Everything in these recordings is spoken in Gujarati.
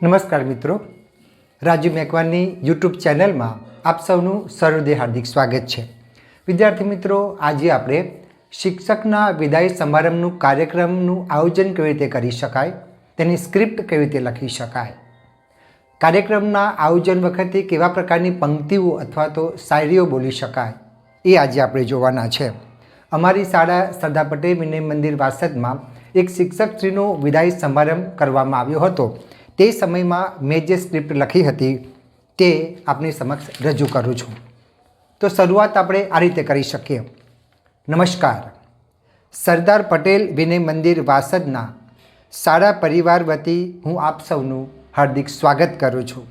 નમસ્કાર મિત્રો. રાજુ મેકવાનની યુટ્યુબ ચેનલમાં આપ સૌનું સહૃદય હાર્દિક સ્વાગત છે. વિદ્યાર્થી મિત્રો, આજે આપણે શિક્ષકના વિદાય સમારંભનું કાર્યક્રમનું આયોજન કેવી રીતે કરી શકાય, તેની સ્ક્રિપ્ટ કેવી રીતે લખી શકાય, કાર્યક્રમના આયોજન વખતે કેવા પ્રકારની પંક્તિઓ અથવા તો શાયરીઓ બોલી શકાય, એ આજે આપણે જોવાના છે. અમારી શાળા સરદાર પટેલ વિનય મંદિર વાસદમાં એક શિક્ષકશ્રીનો વિદાય સમારંભ કરવામાં આવ્યો હતો. તે સમયમાં મેં જે સ્ક્રિપ્ટ લખી હતી તે આપની સમક્ષ રજૂ કરું છું. તો શરૂઆત આપણે આ રીતે કરી શકીએ. નમસ્કાર. સરદાર પટેલ વિનય મંદિર વાસદના શાળા પરિવાર વતી હું આપ સૌનું હાર્દિક સ્વાગત કરું છું.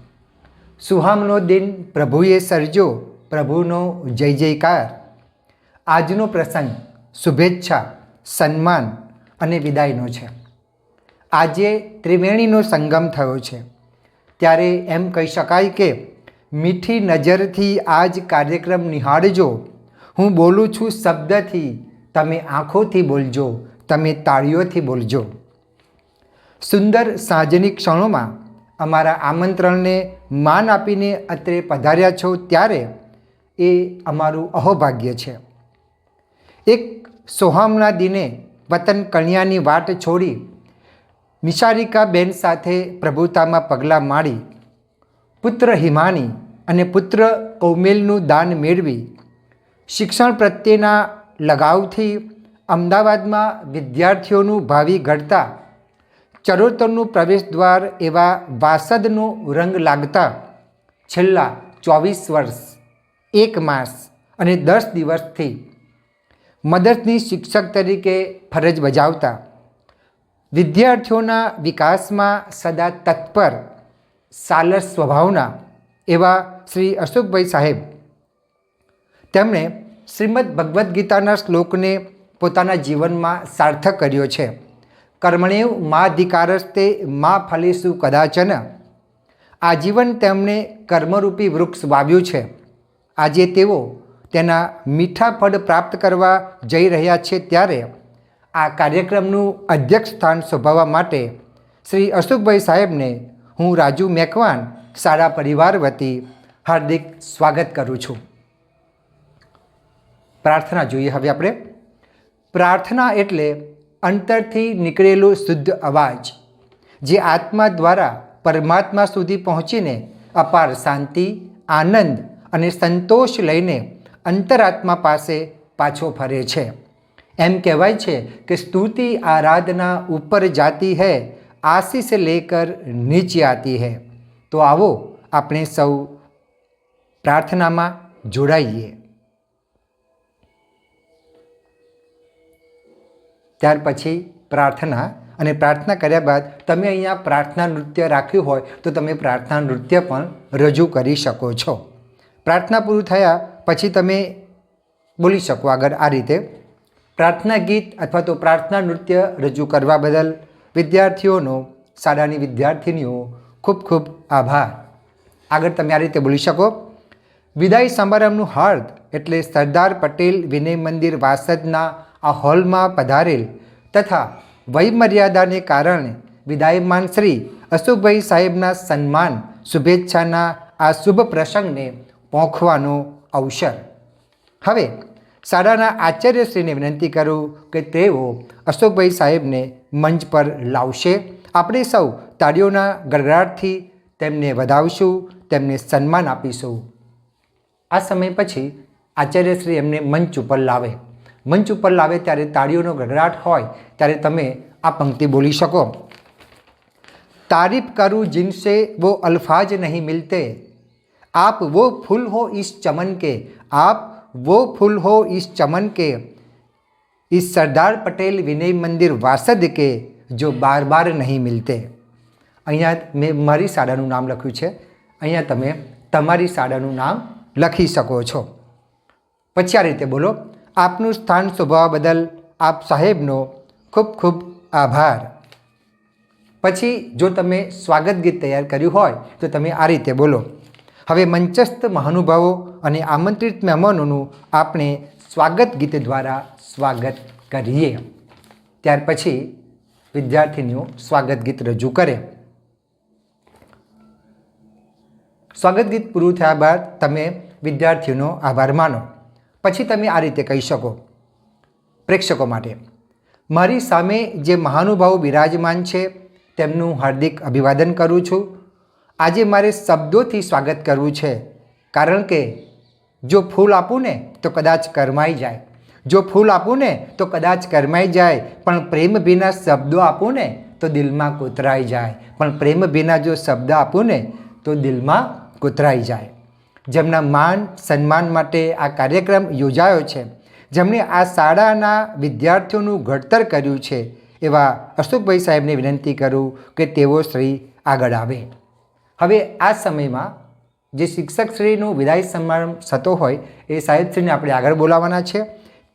સુહામનો દિન પ્રભુએ સર્જો, પ્રભુનો જય જયકાર. આજનો પ્રસંગ શુભેચ્છા, સન્માન અને વિદાયનો છે. આજે ત્રિવેણીનો સંગમ થયો છે. ત્યારે એમ કહી શકાય કે મીઠી નજરથી આજ કાર્યક્રમ નિહાળજો. હું બોલું છું શબ્દથી. તમે આંખોથી બોલજો, તમે તાળીઓથી બોલજો. સુંદર સાંજની ક્ષણોમાં અમારા આમંત્રણને માન આપીને અત્રે પધાર્યા છો ત્યારે એ અમારું અહોભાગ્ય છે. એક સોહામના દિને વતન કન્યાની વાટ છોડી નિશારિકા બેન સાથે પ્રભુતામાં પગલાં માળી પુત્ર હિમાની અને પુત્ર કૌમેલનું દાન મેળવી, શિક્ષણ પ્રત્યેના લગાવથી અમદાવાદમાં વિદ્યાર્થીઓનું ભાવિ ઘડતા, ચરોતરનું પ્રવેશદ્વાર એવા વાસદનો રંગ લાગતા, છેલ્લા ચોવીસ વર્ષ, એક માસ અને દસ દિવસથી મદદની શિક્ષક તરીકે ફરજ બજાવતા. વિદ્યાર્થીઓના વિકાસમાં સદા તત્પર સાલર સ્વભાવના એવા શ્રી અશોકભાઈ સાહેબ. તેમણે શ્રીમદ ભગવદ્ ગીતાના શ્લોકને પોતાના જીવનમાં સાર્થક કર્યો છે. કર્મણેવ માધિકારસ્તે મા ફલેસુ કદાચન. આજીવન તેમણે કર્મરૂપી વૃક્ષ વાવ્યું છે. આજે તેઓ તેના મીઠા ફળ પ્રાપ્ત કરવા જઈ રહ્યા છે ત્યારે આ કાર્યક્રમનું અધ્યક્ષ સ્થાન શોભાવવા માટે શ્રી અશોકભાઈ સાહેબને હું રાજુ મેકવાન શાળા પરિવાર વતી હાર્દિક સ્વાગત કરું છું. પ્રાર્થના જોઈએ હવે આપણે. પ્રાર્થના એટલે અંતરથી નીકળેલો શુદ્ધ અવાજ, જે આત્મા દ્વારા પરમાત્મા સુધી પહોંચીને અપાર શાંતિ, આનંદ અને સંતોષ લઈને અંતરાત્મા પાસે પાછો ફરે છે. એમ કહેવાય છે કે સ્તુતિ આરાધના ઉપર જાતી હૈ, આશીષ લેકર નીચે આતી હૈ. તો આવો આપણે સૌ પ્રાર્થનામાં જોડાઈએ. ત્યાર પછી પ્રાર્થના અને પ્રાર્થના કર્યા બાદ તમે અહીંયા પ્રાર્થના નૃત્ય રાખ્યું હોય તો તમે પ્રાર્થના નૃત્ય પણ રજૂ કરી શકો છો. પ્રાર્થના પૂરું થયા પછી તમે બોલી શકો આગળ આ રીતે. પ્રાર્થના ગીત અથવા તો પ્રાર્થના નૃત્ય રજૂ કરવા બદલ વિદ્યાર્થીઓનો, શાળાની વિદ્યાર્થીનીઓ ખૂબ ખૂબ આભાર. આગળ તમે આ રીતે બોલી શકો. વિદાય સમારંભનું હાર્દ એટલે સરદાર પટેલ વિનય મંદિર વાસદના આ હોલમાં પધારેલ તથા વયમર્યાદાને કારણે વિદાયમાન શ્રી અશોકભાઈ સાહેબના સન્માન, શુભેચ્છાના આ શુભ પ્રસંગને પોંખવાનો અવસર. હવે શાળાના આચાર્યશ્રીને વિનંતી કરું કે તેઓ અશોકભાઈ સાહેબને મંચ પર લાવશે આપણે સૌ તાળીઓના ગડગડાટથી તેમને વધાવશું તેમને સન્માન આપીશું આ સમય પછી આચાર્યશ્રી એમને મંચ ઉપર લાવે મંચ ઉપર લાવે ત્યારે તાળીઓનો ગડગડાટ હોય ત્યારે તમે આ પંક્તિ બોલી શકો તારીફ કરું जिनसे वो अल्फाज नहीं मिलते आप वो फूल हो इस चमन के आप वो फूल हो इस चमन के इस सरदार पटेल विनय मंदिर वासद के जो बार बार नहीं मिलते અહીંયા મેં મારી શાળાનું નામ લખ્યું છે અહીંયા તમે તમારી શાળાનું નામ લખી શકો છો પછી આ રીતે બોલો આપનું સ્થાન શોભાવવા બદલ આપ સાહેબનો ખૂબ ખૂબ આભાર પછી જો તમે સ્વાગત ગીત તૈયાર કર્યું હોય તો તમે આ રીતે બોલો હવે મંચસ્થ મહાનુભાવો અને આમંત્રિત મહેમાનોનું આપણે સ્વાગત ગીત દ્વારા સ્વાગત કરીએ. ત્યાર પછી વિદ્યાર્થીનીઓ સ્વાગત ગીત રજૂ કરે. સ્વાગત ગીત પૂરું થયા બાદ તમે વિદ્યાર્થીઓનો આભાર માનો. પછી તમે આ રીતે કહી શકો. પ્રેક્ષકો માટે, મારી સામે જે મહાનુભાવો બિરાજમાન છે, તેમનું હાર્દિક અભિવાદન કરું છું. આજે મારે શબ્દોથી સ્વાગત કરવું છે. કારણ કે જો ફૂલ આપું ને તો કદાચ કરમાઈ જાય. જો ફૂલ આપું ને તો કદાચ કરમાઈ જાય. પણ પ્રેમ ભીના શબ્દો આપું ને તો દિલમાં કોતરાઈ જાય. પણ પ્રેમ ભીના જો શબ્દ આપું ને તો દિલમાં કોતરાઈ જાય. જેમના માન સન્માન માટે આ કાર્યક્રમ યોજાયો છે. જેમણે આ શાળાના વિદ્યાર્થીઓનું ઘડતર કર્યું છે. એવા અશોકભાઈ સાહેબને વિનંતી કરું કે તેઓ શ્રી આગળ આવે. હવે આ સમયમાં જે શિક્ષકશ્રીનું વિદાય સમારંભ થતો હોય એ સાહેબશ્રીને આપણે આગળ બોલાવવાના છે.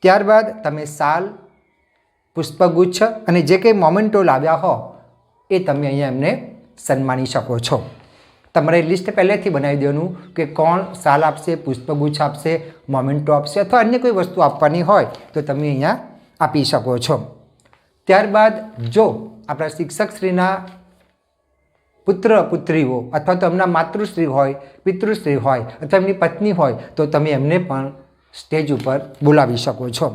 ત્યારબાદ તમે સાલ, પુષ્પગુચ્છ અને જે કંઈ મોમેન્ટો લાવ્યા હો એ તમે અહીંયા એમને સન્માની શકો છો. તમારે લિસ્ટ પહેલેથી બનાવી દેવાનું કે કોણ સાલ આપશે, પુષ્પગુચ્છ આપશે, મોમેન્ટો આપશે અથવા અન્ય કોઈ વસ્તુ આપવાની હોય તો તમે અહીંયા આપી શકો છો. ત્યારબાદ જો આપણા શિક્ષકશ્રીના પુત્ર પુત્રીઓ અથવા તો એમના માતૃશ્રી હોય, પિતૃશ્રી હોય અથવા એમની પત્ની હોય, તો તમે એમને પણ સ્ટેજ ઉપર બોલાવી શકો છો.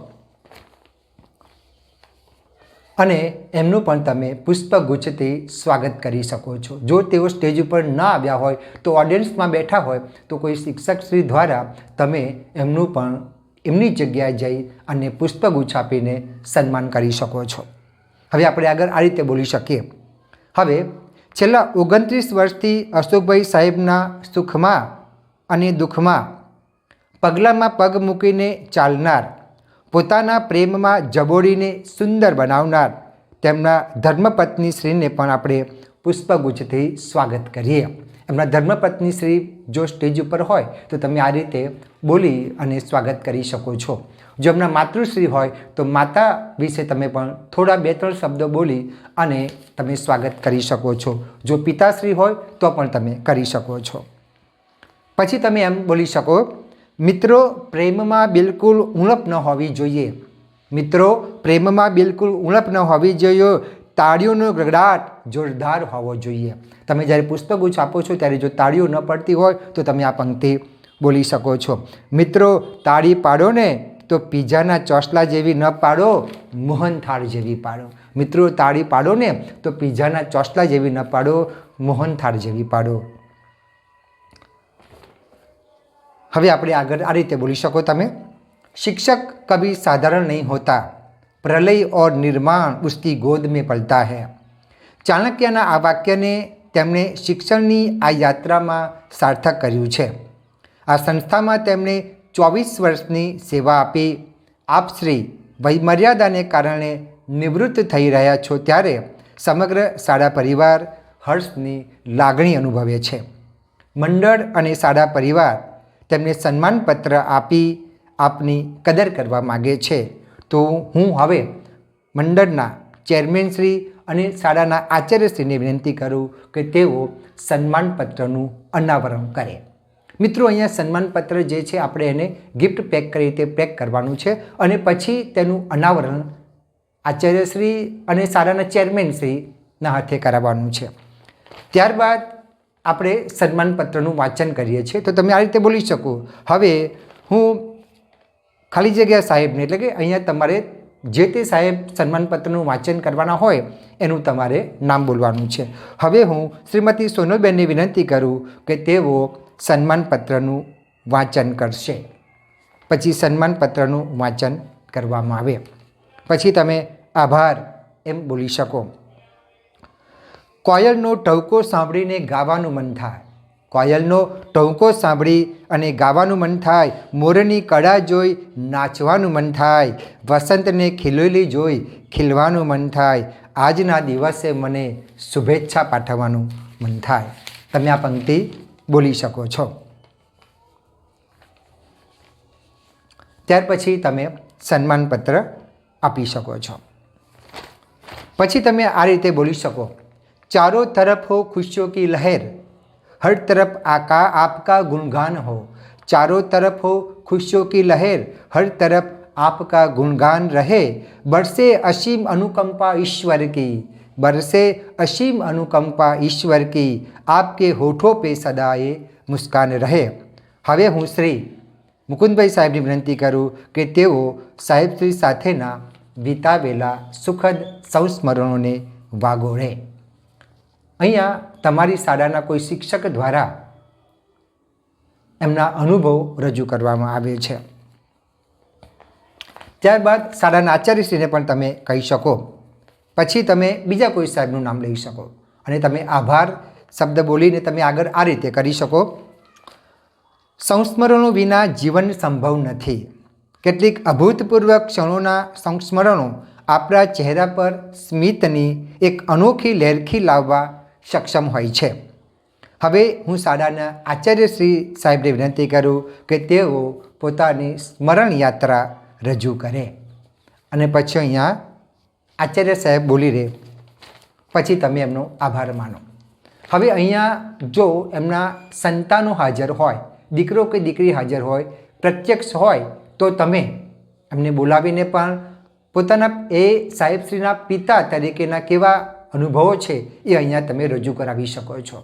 અને એમનું પણ તમે પુષ્પગુચ્છથી સ્વાગત કરી શકો છો. જો તેઓ સ્ટેજ ઉપર ન આવ્યા હોય, તો ઓડિયન્સમાં બેઠા હોય, તો કોઈ શિક્ષકશ્રી દ્વારા તમે એમનું પણ એમની જગ્યાએ જઈ અને પુષ્પગુચ્છ આપીને સન્માન કરી શકો છો. હવે આપણે આગળ આ રીતે બોલી શકીએ. હવે છેલ્લા ઓગણત્રીસ વર્ષથી અશોકભાઈ સાહેબના સુખમાં અને દુઃખમાં પગલામાં પગ મૂકીને ચાલનાર, પોતાના પ્રેમમાં જબોડીને સુંદર બનાવનાર તેમના ધર્મપત્ની શ્રીને પણ આપણે પુષ્પગુચ્છથી સ્વાગત કરીએ. એમના ધર્મપત્ની શ્રી જો સ્ટેજ ઉપર હોય તો તમે આ રીતે બોલી અને સ્વાગત કરી શકો છો. જો એમના માતૃશ્રી હોય, તો માતા વિશે તમે પણ થોડા બે ત્રણ શબ્દો બોલી અને તમે સ્વાગત કરી શકો છો. જો પિતાશ્રી હોય, તો પણ તમે કરી શકો છો. પછી તમે એમ બોલી શકો, મિત્રો, પ્રેમમાં બિલકુલ ઉણપ ન હોવી જોઈએ. મિત્રો, પ્રેમમાં બિલકુલ ઉણપ ન હોવી જોઈએ. તાળીઓનો ગગડાટ જોરદાર હોવો જોઈએ. તમે જ્યારે પુષ્પગુચ્છ આપો છો, ત્યારે જો તાળીઓ ન પડતી હોય, તો તમે આ પંક્તિ બોલી શકો છો. મિત્રો, તાળી પાડો ને તો પીઝાના ચોસલા જેવી ન પાડો મોહનથાળ જેવી પાડો મિત્રો તાળી પાડો ને તો પીઝાના ચોસલા જેવી ન પાડો મોહનથાળ જેવી પાડો હવે આપણે આગળ આ રીતે બોલી શકો તમે शिक्षक कभी साधारण नहीं होता प्रलय और निर्माण उसकी गोद में पलता है ચાણક્યના આ વાક્યને તેમણે શિક્ષણની આ યાત્રામાં સાર્થક કર્યું છે આ સંસ્થામાં તેમણે ચોવીસ વર્ષની સેવા આપી આપશ્રી વયમર્યાદાને કારણે નિવૃત્ત થઈ રહ્યા છો ત્યારે સમગ્ર શાળા પરિવાર હર્ષની લાગણી અનુભવે છે. મંડળ અને શાળા પરિવાર તેમને સન્માનપત્ર આપી આપની કદર કરવા માગે છે. તો હું હવે મંડળના ચેરમેન શ્રી અને શાળાના આચાર્યશ્રીને વિનંતી કરું કે તેઓ સન્માનપત્રનું અનાવરણ કરે. મિત્રો, અહીંયા સન્માનપત્ર જે છે, આપણે એને ગિફ્ટ પેક કરી રીતે પેક કરવાનું છે અને પછી તેનું અનાવરણ આચાર્યશ્રી અને શાળાના ચેરમેનશ્રીના હાથે કરાવવાનું છે. ત્યારબાદ આપણે સન્માનપત્રનું વાંચન કરીએ છીએ. તો તમે આ રીતે બોલી શકો. હવે હું ખાલી જગ્યા સાહેબને, એટલે કે અહીંયા તમારે જે તે સાહેબ સન્માનપત્રનું વાંચન કરવાના હોય, એનું તમારે નામ બોલવાનું છે. હવે હું શ્રીમતી સોનલબેનને વિનંતી કરું કે તેઓ સન્માનપત્રનું વાંચન કરશે. પછી સન્માનપત્રનું વાંચન કરવામાં આવે. પછી તમે આભાર એમ બોલી શકો. કોયલનો ટહુકો સાંભળીને ગાવાનું મન થાય. કોયલનો ટહુકો સાંભળી અને ગાવાનું મન થાય. મોરની કળા જોઈ નાચવાનું મન થાય. વસંતને ખીલેલી જોઈ ખીલવાનું મન થાય. આજના દિવસે મને શુભેચ્છા પાઠવવાનું મન થાય. તમે આ પંક્તિ બોલી શકો છો ત્યાર પછી તમે સન્માનપત્ર આપી શકો છો પછી તમે આ રીતે બોલી શકો चारों तरफ हो खुशियों की लहर हर तरफ आका आपका गुणगान हो चारों तरफ हो खुशियों की लहर हर तरफ आपका गुणगान रहे बरसे असीम अनुकंपा ईश्वर की बरसे असीम अनुकंपा ईश्वर की आपके होठों पे सदाए મુસ્કાન રહે હવે હું શ્રી મુકુંદભાઈ સાહેબની વિનંતી કરું કે તેઓ સાહેબશ્રી સાથેના વિતાવેલા સુખદ સંસ્મરણોને વાગોળે અહીંયા તમારી શાળાના કોઈ શિક્ષક દ્વારા એમના અનુભવ રજૂ કરવામાં આવે છે ત્યારબાદ શાળાના આચાર્યશ્રીને પણ તમે કહી શકો પછી તમે બીજા કોઈ સાહેબનું નામ લઈ શકો. અને તમે આભાર શબ્દ બોલીને તમે આગળ આ રીતે કરી શકો. સંસ્મરણો વિના જીવન સંભવ નથી. કેટલીક અભૂતપૂર્વ ક્ષણોના સંસ્મરણો આપણા ચહેરા પર સ્મિતની એક અનોખી લહેરખી લાવવા સક્ષમ હોય છે. હવે હું શાળાના આચાર્ય શ્રી સાહેબને વિનંતી કરું કે તેઓ પોતાની સ્મરણ યાત્રા રજૂ કરે. અને પછી અહીંયા આચાર્ય સાહેબ બોલી રહે, પછી તમે એમનો આભાર માનો. હવે અહીંયા જો એમના સંતાનો હાજર હોય, દીકરો કે દીકરી હાજર હોય, પ્રત્યક્ષ હોય, તો તમે એમને બોલાવીને પણ પોતાના એ સાહેબશ્રીના પિતા તરીકેના કેવા અનુભવો છે એ અહીંયા તમે રજૂ કરાવી શકો છો.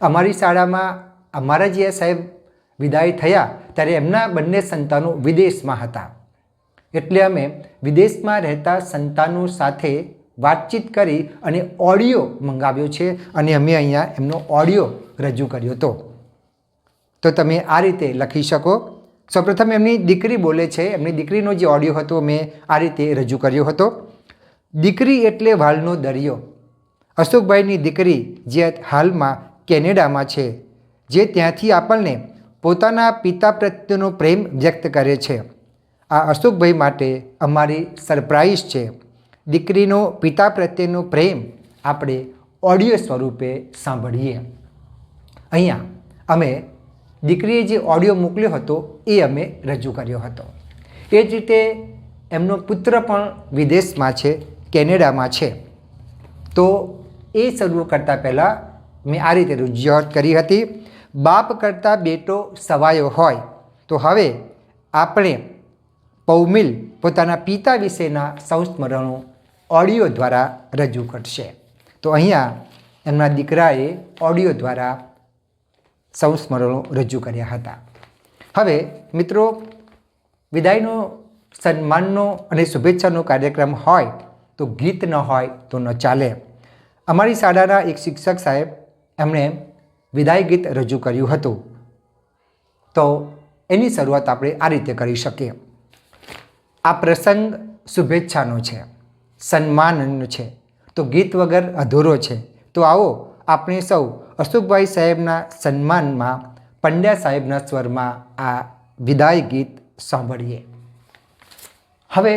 અમારી શાળામાં અમારા જે સાહેબ વિદાય થયા ત્યારે એમના બંને સંતાનો વિદેશમાં હતા. એટલે અમે વિદેશમાં રહેતા સંતાનો સાથે વાતચીત કરી અને ઓડિયો મંગાવ્યો છે અને અમે અહીંયા એમનો ઓડિયો રજૂ કર્યો હતો. તો તમે આ રીતે લખી શકો. સૌપ્રથમ એમની દીકરી બોલે છે, એમની દીકરીનો જે ઓડિયો હતો મેં આ રીતે રજૂ કર્યો હતો. દીકરી એટલે વાલનો દરિયો. અશોકભાઈની દીકરી જે હાલમાં કેનેડામાં છે, જે ત્યાંથી આપણને પોતાના પિતા પ્રત્યેનો પ્રેમ વ્યક્ત કરે છે. આ અશોકભાઈ માટે અમારી સરપ્રાઈઝ છે. દીકરીનો, પિતા પ્રત્યેનો પ્રેમ આપણે ઓડિયો સ્વરૂપે સાંભળીએ. અહીંયા અમે દીકરીએ જે ઓડિયો મોકલ્યો હતો, એ અમે રજૂ કર્યો હતો. એ જ રીતે એમનો પુત્ર પણ વિદેશમાં છે, કેનેડામાં છે. તો એ શરૂ કરતાં પહેલાં મેં આ રીતે રજૂઆત કરી હતી. બાપ કરતાં બેટો સવાયો હોય, તો હવે આપણે પૌમિલ પોતાના પિતા વિશેના સંસ્મરણો ઓડિયો દ્વારા રજૂ કરશે. તો અહીંયા એમના દીકરાએ ઓડિયો દ્વારા સંસ્મરણો રજૂ કર્યા હતા. હવે મિત્રો, વિદાયનો સન્માનનો અને શુભેચ્છાનો કાર્યક્રમ હોય તો ગીત ન હોય તો ન ચાલે. અમારી શાળાના એક શિક્ષક સાહેબ એમણે વિદાય ગીત રજૂ કર્યું હતું. તો એની શરૂઆત આપણે આ રીતે કરી શકીએ. આ પ્રસંગ શુભેચ્છાનો છે, સન્માનનો છે. તો ગીત વગર અધૂરો છે. તો આવો આપણે સૌ અશોકભાઈ સાહેબના સન્માનમાં, પંડ્યા સાહેબના સ્વરમાં આ વિદાય ગીત સાંભળીએ. હવે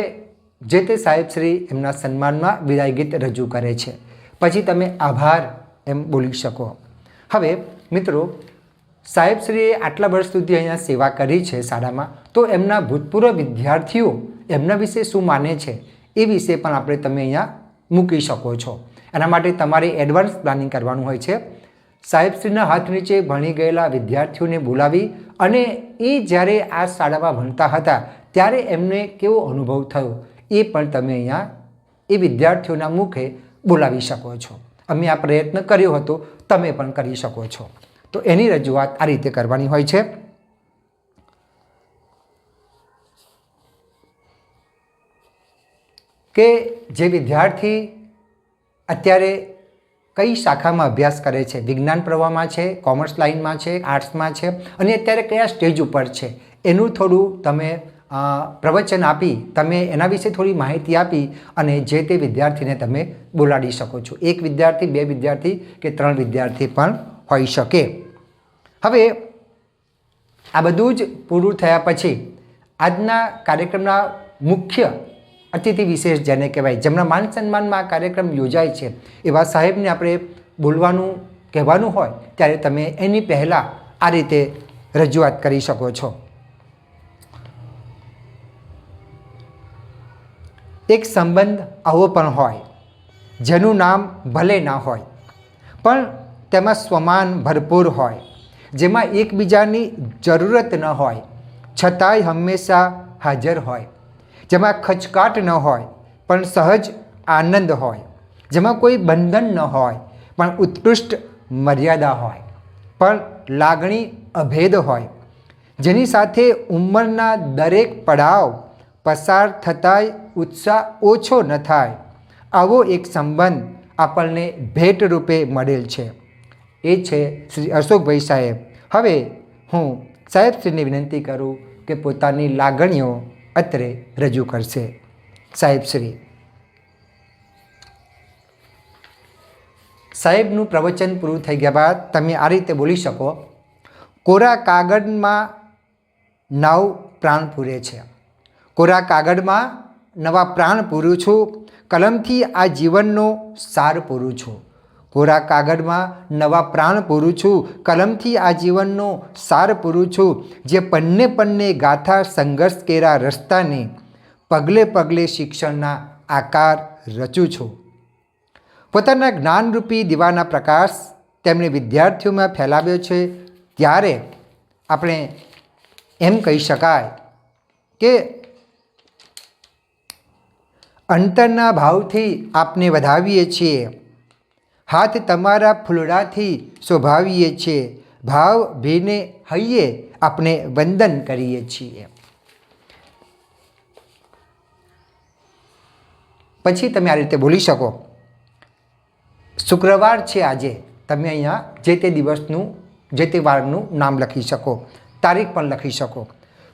જે તે સાહેબશ્રી એમના સન્માનમાં વિદાય ગીત રજૂ કરે છે. પછી તમે આભાર એમ બોલી શકો. હવે મિત્રો સાહેબશ્રીએ આટલા વર્ષ સુધી અહીંયા સેવા કરી છે શાળામાં, તો એમના ભૂતપૂર્વ વિદ્યાર્થીઓ એમના વિશે શું માને છે એ વિશે પણ આપણે તમે અહીંયા મૂકી શકો છો. એના માટે તમારે એડવાન્સ પ્લાનિંગ કરવાનું હોય છે. સાહેબશ્રીના હાથ નીચે ભણી ગયેલા વિદ્યાર્થીઓને બોલાવી અને એ જ્યારે આ શાળામાં ભણતા હતા ત્યારે એમને કેવો અનુભવ થયો એ પણ તમે અહીંયા એ વિદ્યાર્થીઓના મુખે બોલાવી શકો છો. અમે આ પ્રયત્ન કર્યો હતો, તમે પણ કરી શકો છો. તો એની રજૂઆત આ રીતે કરવાની હોય છે. કે જે વિદ્યાર્થી અત્યારે કઈ શાખામાં અભ્યાસ કરે છે? વિજ્ઞાન પ્રવાહમાં છે, કોમર્સ લાઇનમાં છે, આર્ટ્સમાં છે અને અત્યારે કયા સ્ટેજ ઉપર છે? એનું થોડું તમે પ્રવચન આપી, તમે એના વિશે થોડી માહિતી આપી અને જે તે વિદ્યાર્થીને તમે બોલાડી શકો છો. એક વિદ્યાર્થી, બે વિદ્યાર્થી કે ત્રણ વિદ્યાર્થી પણ હોઈ શકે. હવે આ બધું જ પૂરું થયા પછી આજના કાર્યક્રમના મુખ્ય અતિથિ વિશેષ જેને કહેવાય. જેમના માન સન્માનમાં આ કાર્યક્રમ યોજાય છે. એવા સાહેબને આપણે બોલવાનું, કહેવાનું હોય, ત્યારે તમે એની પહેલાં આ રીતે રજૂઆત કરી શકો છો. એક સંબંધ આવો પણ હોય, જેનું નામ ભલે ના હોય, પણ તેમાં સ્વમાન ભરપૂર હોય, જેમાં એકબીજાની જરૂરત ન હોય, છતાંય હંમેશા હાજર હોય. જેમાં ખચકાટ ન હોય, પણ સહજ આનંદ હોય. જેમાં કોઈ બંધન ન હોય, પણ ઉત્કૃષ્ટ મર્યાદા હોય. પણ લાગણી અભેદ હોય. જેની સાથે ઉંમરના દરેક પડાવ પસાર થતાંય ઉત્સાહ ઓછો ન થાય. આવો એક સંબંધ આપણને ભેટ રૂપે મળેલ છે. એ છે શ્રી અશોકભાઈ સાહેબ. હવે હું સાહેબશ્રીને વિનંતી કરું કે પોતાની લાગણીઓ અત્રે રજૂ કરશે. સાહેબશ્રી સાહેબનું પ્રવચન પૂરું થઈ ગયા બાદ તમે આ રીતે બોલી શકો, કોરા કાગળમાં નવ પ્રાણ પૂરે છે. કોરા કાગળમાં નવા પ્રાણ પૂરું છું. કલમથી આ જીવનનો સાર પૂરું છું. કોરા કાગળમાં નવા પ્રાણ પૂરું છું, કલમથી આ જીવનનો સાર પૂરું છું, જે પન્ને પન્ને ગાથા સંઘર્ષ કેરા રસ્તાને પગલે પગલે શિક્ષણના આકાર રચું છું. પોતાના જ્ઞાનરૂપી દીવાના પ્રકાશ તેમણે વિદ્યાર્થીઓમાં ફેલાવ્યો છે, ત્યારે આપણે એમ કહી શકાય કે અંતરના ભાવથી આપને વધાવીએ છીએ. હાથ તમારા ફૂલડાથી શોભાવીએ છીએ. ભાવ ભીને હૈયે આપણે વંદન કરીએ છીએ. પછી તમે આ રીતે બોલી શકો. શુક્રવાર છે આજે. તમે અહીંયા જે તે દિવસનું, જે તે વારનું નામ લખી શકો. તારીખ પણ લખી શકો.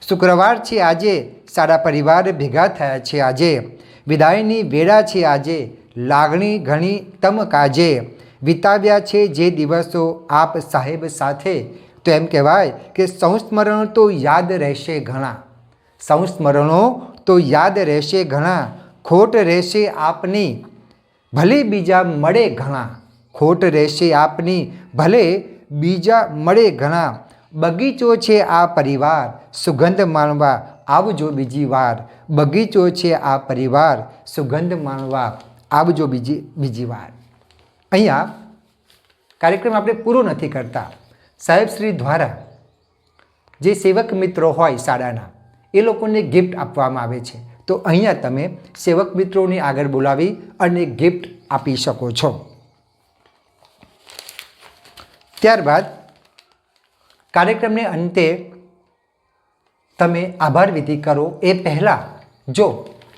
શુક્રવાર છે આજે. સારા પરિવાર ભેગા થયા છે આજે. વિદાયની વેળા છે આજે. લાગણી ઘણી તમ કાજે વિતાવ્યા છે જે દિવસો આપ સાહેબ સાથે. તો એમ કહેવાય કે સંસ્મરણો તો યાદ રહેશે ઘણા. સંસ્મરણો તો યાદ રહેશે ઘણા. ખોટ રહેશે આપની, ભલે બીજા મળે ઘણા. ખોટ રહેશે આપની, ભલે બીજા મળે ઘણા. બગીચો છે આ પરિવાર, સુગંધ માણવા આવજો બીજી વાર. બગીચો છે આ પરિવાર, સુગંધ માણવા આવજો બીજી બીજી વાર. અહીંયા કાર્યક્રમ આપણે પૂરો નથી કરતા. સાહેબશ્રી દ્વારા જે સેવક મિત્રો હોય શાળાના, એ લોકોને ગિફ્ટ આપવામાં આવે છે. તો અહીંયા તમે સેવક મિત્રોને આગળ બોલાવી અને ગિફ્ટ આપી શકો છો. ત્યારબાદ કાર્યક્રમને અંતે તમે આભાર વિધિ કરો. એ પહેલાં જો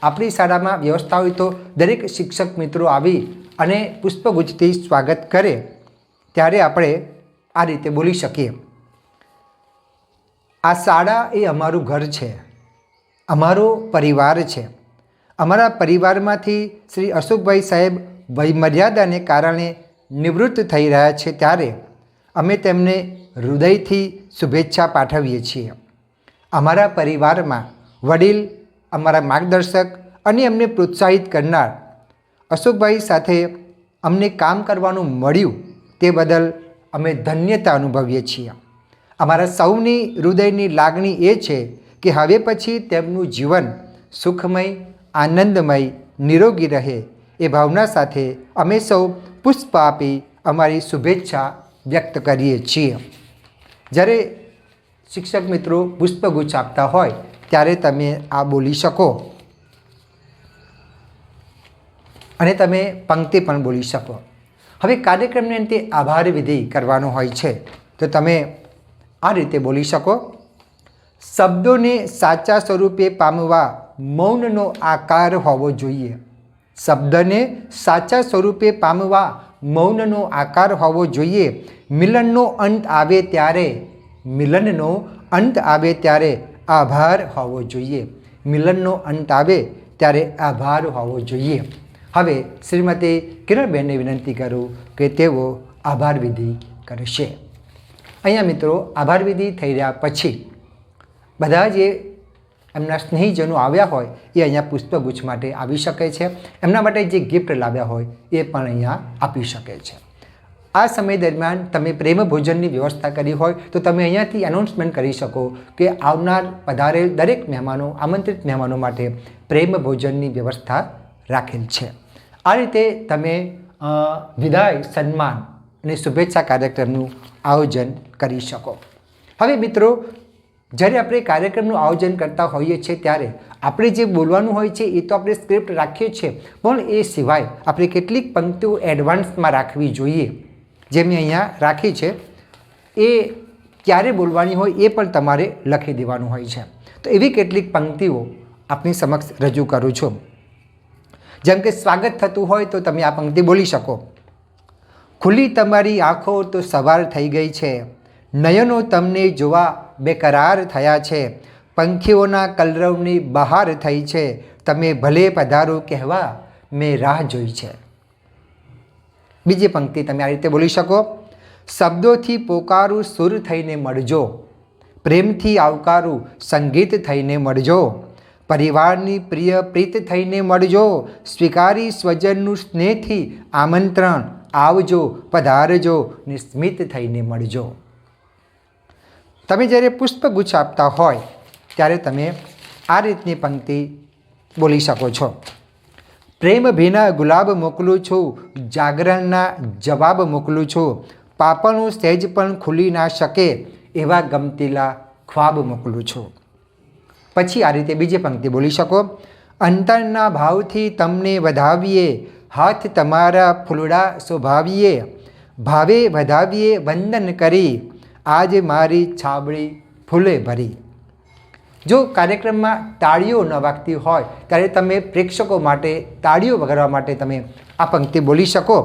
આપણી શાળામાં વ્યવસ્થા હોય તો દરેક શિક્ષક મિત્રો આવી અને પુષ્પગુચ્છથી સ્વાગત કરે ત્યારે આપણે આ રીતે બોલી શકીએ. આ શાળા એ અમારું ઘર છે. અમારો પરિવાર છે. અમારા પરિવારમાંથી શ્રી અશોકભાઈ સાહેબ વયમર્યાદાને કારણે નિવૃત્ત થઈ રહ્યા છે ત્યારે અમે તેમને હૃદયથી શુભેચ્છા પાઠવીએ છીએ. અમારા પરિવારમાં વડીલ અમારા માર્ગદર્શક અને અમને પ્રોત્સાહિત કરનાર અશોકભાઈ સાથે અમને કામ કરવાનું મળ્યું તે બદલ અમે ધન્યતા અનુભવીએ છીએ. અમારા સૌની હૃદયની લાગણી એ છે કે હવે પછી તેમનું જીવન સુખમય, આનંદમય, નિરોગી રહે એ ભાવના સાથે અમે સૌ પુષ્પ આપી અમારી શુભેચ્છા વ્યક્ત કરીએ છીએ. જ્યારે શિક્ષક મિત્રો પુષ્પગુચ્છ આપતા હોય ત્યારે તમે આ બોલી શકો. અને તમે પંક્તિ પણ બોલી શકો. હવે કાર્યક્રમને અંતે આભાર વિધિ કરવાનો હોય છે. તો તમે આ રીતે બોલી શકો. શબ્દોને સાચા સ્વરૂપે પામવા મૌનનો આકાર હોવો જોઈએ. શબ્દને સાચા સ્વરૂપે પામવા મૌનનો આકાર હોવો જોઈએ. મિલનનો અંત આવે ત્યારે, મિલનનો અંત આવે ત્યારે આભાર હોવો જોઈએ. મિલનનો અંત આવે ત્યારે આભાર હોવો જોઈએ. હવે શ્રીમતી કિરણબેનને વિનંતી કરું કે તેઓ આભાર વિધિ કરશે. અહીંયા મિત્રો, આભાર વિધિ થઈ રહ્યા પછી બધા જે એમના સ્નેહીજનો આવ્યા હોય, એ અહીંયા પુષ્પગુચ્છ માટે આવી શકે છે. એમના માટે જે ગિફ્ટ લાવ્યા હોય, એ પણ અહીંયા આપી શકે છે. આ સમય દરમિયાન તમે પ્રેમ ભોજનની વ્યવસ્થા કરી હોય તો તમે અહીંયાથી એનાઉન્સમેન્ટ કરી શકો કે આવનાર પધારેલ દરેક મહેમાનો, આમંત્રિત મહેમાનો માટે પ્રેમ ભોજનની વ્યવસ્થા રાખેલ છે. આ રીતે તમે વિદાય, સન્માન અને શુભેચ્છા કાર્યક્રમનું આયોજન કરી શકો. હવે મિત્રો, જ્યારે આપણે કાર્યક્રમનું આયોજન કરતા હોઈએ છીએ ત્યારે આપણે જે બોલવાનું હોય છે એ તો આપણે સ્ક્રિપ્ટ રાખીએ છીએ, પણ એ સિવાય આપણે કેટલીક પંક્તિઓ એડવાન્સમાં રાખવી જોઈએ. જે મેં અહીંયા રાખી છે, એ ક્યારે બોલવાની હોય એ પણ તમારે લખી દેવાનું હોય છે. તો એવી કેટલીક પંક્તિઓ આપની સમક્ષ રજૂ કરું છું. જેમ કે સ્વાગત થતું હોય તો તમે આ પંક્તિ બોલી શકો. ખુલ્લી તમારી આંખો તો સવાર થઈ ગઈ છે. નયનો તમને જોવા બેકરાર થયા છે. પંખીઓના કલરવની બહાર થઈ છે. તમે ભલે પધારો કહેવા મેં રાહ જોઈ છે. બીજી પંક્તિ તમે આ રીતે બોલી શકો. શબ્દોથી પોકારું સુર થઈને મળજો. પ્રેમથી આવકારું સંગીત થઈને મળજો. પરિવારની પ્રિય પ્રીત થઈને મળજો. સ્વીકારી સ્વજનનું સ્નેહથી આમંત્રણ આવજો, પધારજો ને સ્મિત થઈને મળજો. તમે જ્યારે પુષ્પગુચ્છ આપતા હોય, ત્યારે તમે આ રીતની પંક્તિ બોલી શકો છો. પ્રેમ ભીના ગુલાબ મોકલું છું, જાગરણના જવાબ મોકલું છું. પાપણું સહેજ પણ ખુલી ના શકે એવા ગમતીલા ખ્વાબ મોકલું છું. પછી આ રીતે બીજી પંક્તિ બોલી શકો. અંતરના ભાવથી તમને વધાવીએ, હાથ તમારા ફૂલડા શોભાવીએ. ભાવે વધાવીએ વંદન કરી, આજે મારી છાબડી ફૂલે ભરી. જો કાર્યક્રમમાં તાળીઓ ન વાગતી હોય ત્યારે તમે પ્રેક્ષકો માટે તાળીઓ વગાડવા માટે તમે આ પંક્તિ બોલી શકો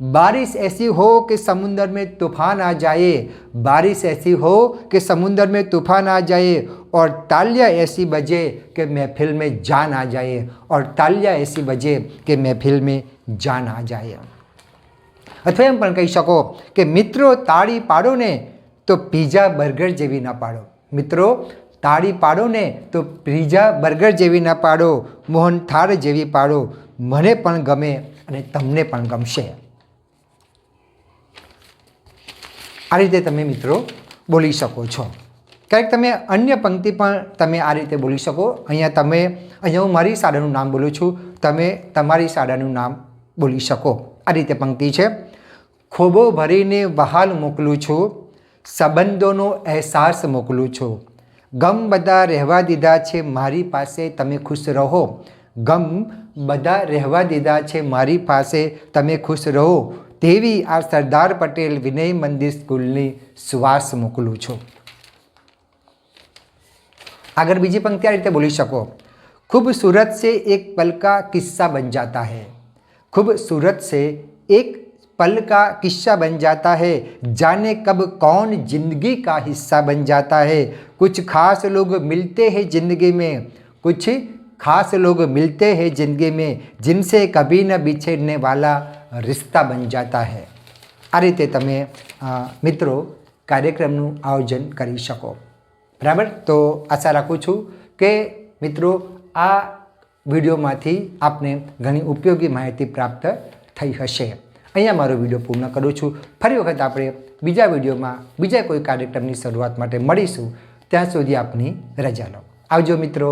बारिश ऐसी हो कि समुंदर में तूफान आ जाए बारिश ऐसी हो कि समुंदर में तूफान आ जाए और तालियां ऐसी बजे कि महफिल में जान आ जाए और तालियां ऐसी बजे कि महफिल में जान आ जाए અથવા એમ પણ કહી શકો કે મિત્રો તાળી પાડો ને તો પીઝા બર્ગર જેવી ના પાડો મિત્રો તાળી પાડો ને તો પીઝા, બર્ગર જેવી ના પાડો, મોહન થાળ જેવી પાડો. મને પણ ગમે અને તમને પણ ગમશે. આ રીતે તમે મિત્રો બોલી શકો છો. ક્યારેક તમે અન્ય પંક્તિ પણ તમે આ રીતે બોલી શકો. અહીંયા તમે, અહીંયા હું મારી શાળાનું નામ બોલું છું. તમે તમારી શાળાનું નામ બોલી શકો. આ રીતે પંક્તિ છે. ખોબો ભરીને વહાલ મોકલું છું. સંબંધોનો અહેસાસ મોકલું છું. ગમ બધા રહેવા દીધા છે મારી પાસે તમે ખુશ રહો ગમ બધા રહેવા દીધા છે મારી પાસે તમે ખુશ રહો તેવી આ સરદાર પટેલ વિનય મંદિર સ્કૂલની સુવાસ મોકલું છું આગળ બીજી પંક્તિ આ રીતે બોલી શકો खूबसूरत से एक पल का किस्सा बन जाता है खूबसूरत से एक पल का किस्सा बन जाता है जाने कब कौन जिंदगी का हिस्सा बन जाता है कुछ खास लोग मिलते हैं जिंदगी में कुछ खास लोग मिलते हैं जिंदगी में जिनसे कभी न बिछड़ने वाला रिश्ता बन जाता है આ રીતે તમે અ, મિત્રો કાર્યક્રમનું આયોજન કરી શકો બરાબર તો આશા રાખું છું કે મિત્રો આ વિડીયોમાંથી આપને ઘણી ઉપયોગી માહિતી પ્રાપ્ત થઈ હશે અહીંયા મારો વીડિયો પૂર્ણ કરું છું. ફરી વખત આપણે બીજા વિડીયોમાં બીજા કોઈ કાર્યક્રમની શરૂઆત માટે મળીશું. ત્યાં સુધી આપની રજા લો. આવજો મિત્રો.